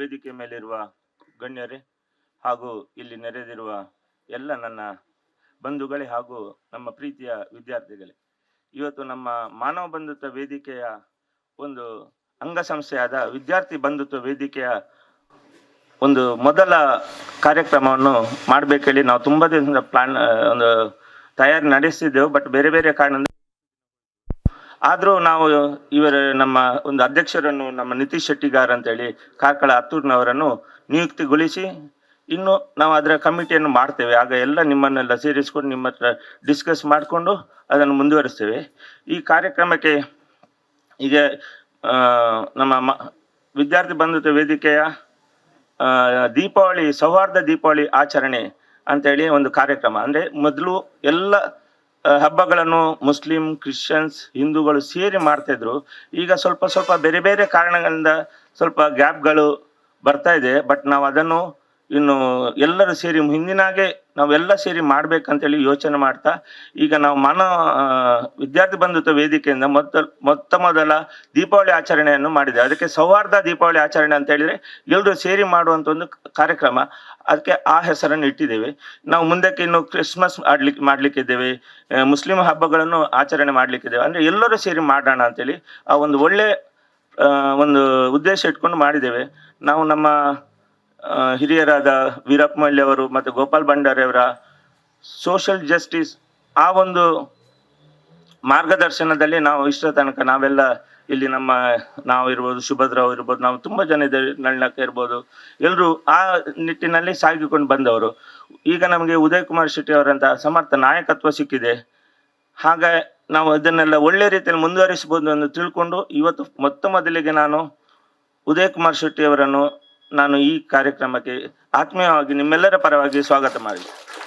ವೇದಿಕೆ ಮೇಲಿರುವ ಗಣ್ಯರೇ ಹಾಗೂ ಇಲ್ಲಿ ನೆರೆದಿರುವ ಎಲ್ಲ ನನ್ನ ಬಂಧುಗಳೇ ಹಾಗೂ ನಮ್ಮ ಪ್ರೀತಿಯ ವಿದ್ಯಾರ್ಥಿಗಳೇ, ಇವತ್ತು ನಮ್ಮ ಮಾನವ ಬಂಧುತ್ವ ವೇದಿಕೆಯ ಒಂದು ಅಂಗಸಂಸ್ಥೆಯಾದ ವಿದ್ಯಾರ್ಥಿ ಬಂಧುತ್ವ ವೇದಿಕೆಯ ಒಂದು ಮೊದಲ ಕಾರ್ಯಕ್ರಮವನ್ನು ಮಾಡಬೇಕೇಳಿ ನಾವು ತುಂಬ ದಿನದಿಂದ ಪ್ಲಾನ್ ಒಂದು ತಯಾರಿ ನಡೆಸಿದ್ದೆವು ಬಟ್ ಬೇರೆ ಬೇರೆ ಕಾರಣದಿಂದ ಆದರೂ ನಾವು ಇವರ ನಮ್ಮ ಒಂದು ಅಧ್ಯಕ್ಷರನ್ನು ನಮ್ಮ ನಿತೀಶ್ ಶೆಟ್ಟಿಗಾರ್ ಅಂತೇಳಿ ಕಾರ್ಕಳ ಹತ್ತೂರಿನವರನ್ನು ನಿಯುಕ್ತಿಗೊಳಿಸಿ ಇನ್ನು ನಾವು ಅದರ ಕಮಿಟಿಯನ್ನು ಮಾಡ್ತೇವೆ. ಆಗ ಎಲ್ಲ ನಿಮ್ಮನ್ನೆಲ್ಲ ಸೇರಿಸ್ಕೊಂಡು ನಿಮ್ಮ ಹತ್ರ ಡಿಸ್ಕಸ್ ಮಾಡಿಕೊಂಡು ಅದನ್ನು ಮುಂದುವರಿಸ್ತೇವೆ. ಈ ಕಾರ್ಯಕ್ರಮಕ್ಕೆ ಈಗ ನಮ್ಮ ಮ, ವಿದ್ಯಾರ್ಥಿ ಬಂಧುತ್ವ ವೇದಿಕೆಯ ದೀಪಾವಳಿ, ಸೌಹಾರ್ದ ದೀಪಾವಳಿ ಆಚರಣೆ ಅಂತೇಳಿ ಒಂದು ಕಾರ್ಯಕ್ರಮ. ಅಂದರೆ ಮೊದಲು ಎಲ್ಲ ಹಬ್ಬಗಳನ್ನು ಮುಸ್ಲಿಂ, ಕ್ರಿಶ್ಚಿಯನ್ಸ್, ಹಿಂದೂಗಳು ಸೇರಿ ಮಾಡ್ತಾಯಿದ್ರು ಈಗ ಸ್ವಲ್ಪ ಸ್ವಲ್ಪ ಬೇರೆ ಬೇರೆ ಕಾರಣಗಳಿಂದ ಸ್ವಲ್ಪ ಗ್ಯಾಪ್ಗಳು ಬರ್ತಾ ಇದೆ. ಬಟ್ ನಾವು ಅದನ್ನು ಇನ್ನು ಎಲ್ಲರೂ ಸೇರಿ ಹಿಂದಿನಾಗೆ ನಾವೆಲ್ಲ ಸೇರಿ ಮಾಡ್ಬೇಕಂತೇಳಿ ಯೋಚನೆ ಮಾಡ್ತಾ ಈಗ ನಾವು ಮಾನವ ಆ, ವಿದ್ಯಾರ್ಥಿ ಬಂಧುತ್ವ ವೇದಿಕೆಯಿಂದ ಮೊತ್ತ ಮೊತ್ತ ಮೊದಲ ದೀಪಾವಳಿ ಆಚರಣೆಯನ್ನು ಮಾಡಿದೆ ಅದಕ್ಕೆ ಸೌಹಾರ್ದ ದೀಪಾವಳಿ ಆಚರಣೆ ಅಂತ ಹೇಳಿದ್ರೆ ಎಲ್ಲರೂ ಸೇರಿ ಮಾಡುವಂತ ಒಂದು ಕಾರ್ಯಕ್ರಮ. ಅದಕ್ಕೆ ಆ ಹೆಸರನ್ನು ಇಟ್ಟಿದ್ದೇವೆ. ನಾವು ಮುಂದಕ್ಕೆ ಇನ್ನು ಕ್ರಿಸ್ಮಸ್ ಆಡ್ಲಿಕ್ಕೆ ಮಾಡ್ಲಿಕ್ಕಿದ್ದೇವೆ ಮುಸ್ಲಿಂ ಹಬ್ಬಗಳನ್ನು ಆಚರಣೆ ಮಾಡ್ಲಿಕ್ಕಿದ್ದೇವೆ ಅಂದ್ರೆ ಎಲ್ಲರೂ ಸೇರಿ ಮಾಡೋಣ ಅಂತೇಳಿ ಆ ಒಂದು ಒಳ್ಳೆ ಒಂದು ಉದ್ದೇಶ ಇಟ್ಕೊಂಡು ಮಾಡಿದ್ದೇವೆ. ನಾವು ನಮ್ಮ ಹಿರಿಯರಾದ ವೀರಪ್ಪ ಮೊಯ್ಲಿ ಅವರು ಮತ್ತು ಗೋಪಾಲ್ ಭಂಡಾರಿ ಅವರ ಸೋಷಿಯಲ್ ಜಸ್ಟಿಸ್ ಆ ಒಂದು ಮಾರ್ಗದರ್ಶನದಲ್ಲಿ ನಾವು ಇಷ್ಟರ ತನಕ ನಾವೆಲ್ಲ ಇಲ್ಲಿ ನಮ್ಮ ನಾವು ಇರ್ಬೋದು ಸುಭದ್ರಾವ್ ಇರ್ಬೋದು, ನಾವು ತುಂಬ ಜನ ಇದೆ ನಳ್ಳಕ ಇರ್ಬೋದು ಎಲ್ಲರೂ ಆ ನಿಟ್ಟಿನಲ್ಲಿ ಸಾಗಿಕೊಂಡು ಬಂದವರು. ಈಗ ನಮಗೆ ಉದಯ್ ಕುಮಾರ್ ಶೆಟ್ಟಿ ಅವರಂತ ಸಮರ್ಥ ನಾಯಕತ್ವ ಸಿಕ್ಕಿದೆ. ಹಾಗೆ ನಾವು ಅದನ್ನೆಲ್ಲ ಒಳ್ಳೆ ರೀತಿಯಲ್ಲಿ ಮುಂದುವರಿಸಬಹುದು ಎಂದು ತಿಳ್ಕೊಂಡು ಇವತ್ತು ಮೊತ್ತ ಮೊದಲಿಗೆ ನಾನು ಉದಯ್ ಕುಮಾರ್ ಶೆಟ್ಟಿ ಅವರನ್ನು ನಾನು ಈ ಕಾರ್ಯಕ್ರಮಕ್ಕೆ ಆತ್ಮೀಯವಾಗಿ ನಿಮ್ಮೆಲ್ಲರ ಪರವಾಗಿ ಸ್ವಾಗತ ಮಾಡಿದೆ.